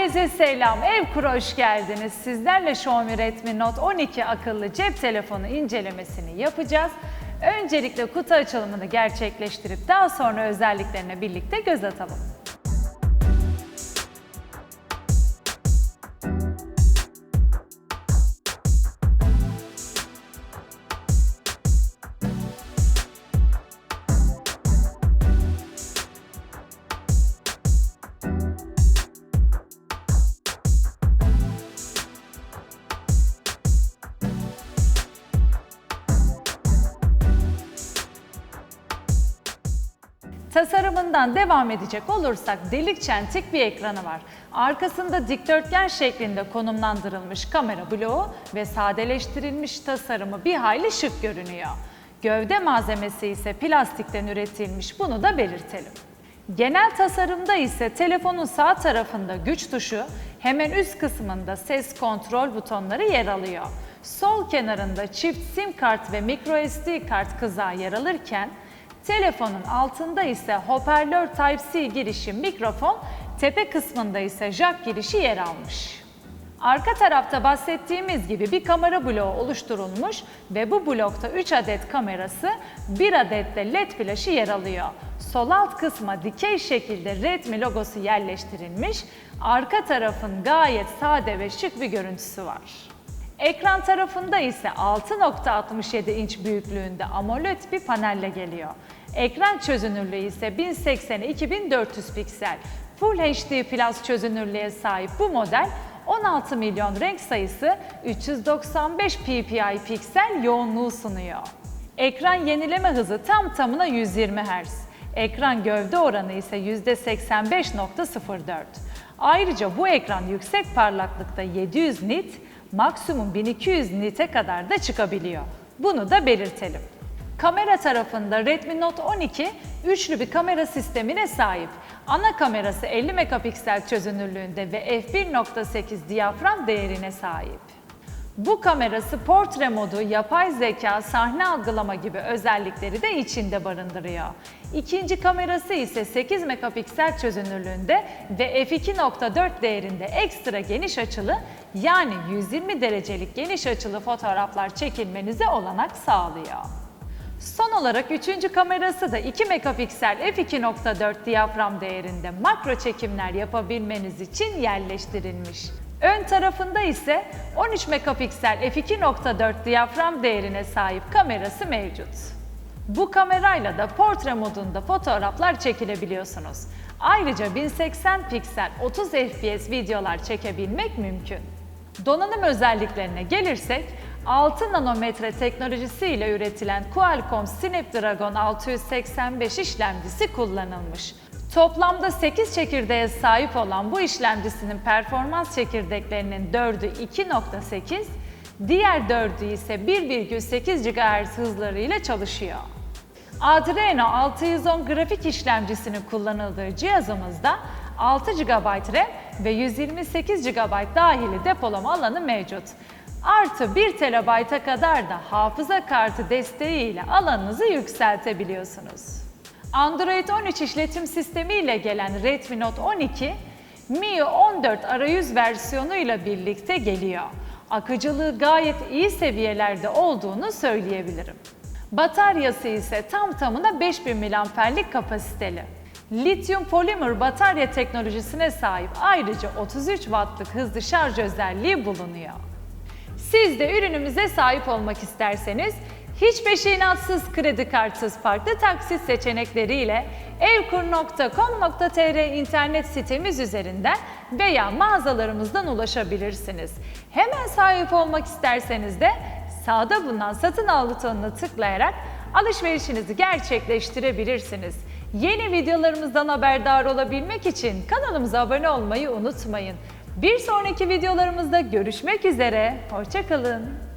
Herkese selam. Evkur'a hoş geldiniz. Sizlerle Xiaomi Redmi Note 12 akıllı cep telefonu incelemesini yapacağız. Öncelikle kutu açılımını gerçekleştirip daha sonra özelliklerine birlikte göz atalım. Tasarımından devam edecek olursak delik çentik bir ekranı var. Arkasında dikdörtgen şeklinde konumlandırılmış kamera bloğu ve sadeleştirilmiş tasarımı bir hayli şık görünüyor. Gövde malzemesi ise plastikten üretilmiş bunu da belirtelim. Genel tasarımda ise telefonun sağ tarafında güç tuşu, hemen üst kısmında ses kontrol butonları yer alıyor. Sol kenarında çift sim kart ve microSD kart kızağı yer alırken Telefonun altında ise hoparlör Type-C girişi mikrofon, tepe kısmında ise jack girişi yer almış. Arka tarafta bahsettiğimiz gibi bir kamera bloğu oluşturulmuş ve bu blokta 3 adet kamerası, 1 adet de led flaşı yer alıyor. Sol alt kısma dikey şekilde Redmi logosu yerleştirilmiş, arka tarafın gayet sade ve şık bir görüntüsü var. Ekran tarafında ise 6.67 inç büyüklüğünde AMOLED bir panelle geliyor. Ekran çözünürlüğü ise 1080 2400 piksel. Full HD Plus çözünürlüğe sahip bu model 16 milyon renk sayısı 395 ppi piksel yoğunluğu sunuyor. Ekran yenileme hızı tam tamına 120 Hz. Ekran gövde oranı ise %85.04. Ayrıca bu ekran yüksek parlaklıkta 700 nit, maksimum 1200 nite kadar da çıkabiliyor. Bunu da belirtelim. Kamera tarafında Redmi Note 12 üçlü bir kamera sistemine sahip. Ana kamerası 50 megapiksel çözünürlüğünde ve f1.8 diyafram değerine sahip. Bu kamerası portre modu, yapay zeka, sahne algılama gibi özellikleri de içinde barındırıyor. İkinci kamerası ise 8 megapiksel çözünürlüğünde ve f2.4 değerinde ekstra geniş açılı yani 120 derecelik geniş açılı fotoğraflar çekilmenize olanak sağlıyor. Son olarak üçüncü kamerası da 2 megapiksel f2.4 diyafram değerinde makro çekimler yapabilmeniz için yerleştirilmiş. Ön tarafında ise 13 megapiksel f2.4 diyafram değerine sahip kamerası mevcut. Bu kamerayla da portre modunda fotoğraflar çekilebiliyorsunuz. Ayrıca 1080 piksel 30 fps videolar çekebilmek mümkün. Donanım özelliklerine gelirsek 6 nanometre teknolojisiyle üretilen Qualcomm Snapdragon 685 işlemcisi kullanılmış. Toplamda 8 çekirdeğe sahip olan bu işlemcisinin performans çekirdeklerinin 4'ü 2.8, diğer 4'ü ise 1,8 GHz hızlarıyla çalışıyor. Adreno 610 grafik işlemcisinin kullanıldığı cihazımızda 6 GB RAM ve 128 GB dahili depolama alanı mevcut. Artı 1 TB'a kadar da hafıza kartı desteğiyle alanınızı yükseltebiliyorsunuz. Android 13 işletim sistemi ile gelen Redmi Note 12, MIUI 14 arayüz versiyonuyla birlikte geliyor. Akıcılığı gayet iyi seviyelerde olduğunu söyleyebilirim. Bataryası ise tam tamına 5000 mAh'lik kapasiteli. Lityum polimer batarya teknolojisine sahip ayrıca 33 wattlık hızlı şarj özelliği bulunuyor. Siz de ürünümüze sahip olmak isterseniz hiç peşinatsız kredi kartsız farklı taksit seçenekleriyle evkur.com.tr internet sitemiz üzerinden veya mağazalarımızdan ulaşabilirsiniz. Hemen sahip olmak isterseniz de sağda bulunan satın al butonuna tıklayarak alışverişinizi gerçekleştirebilirsiniz. Yeni videolarımızdan haberdar olabilmek için kanalımıza abone olmayı unutmayın. Bir sonraki videolarımızda görüşmek üzere, hoşçakalın.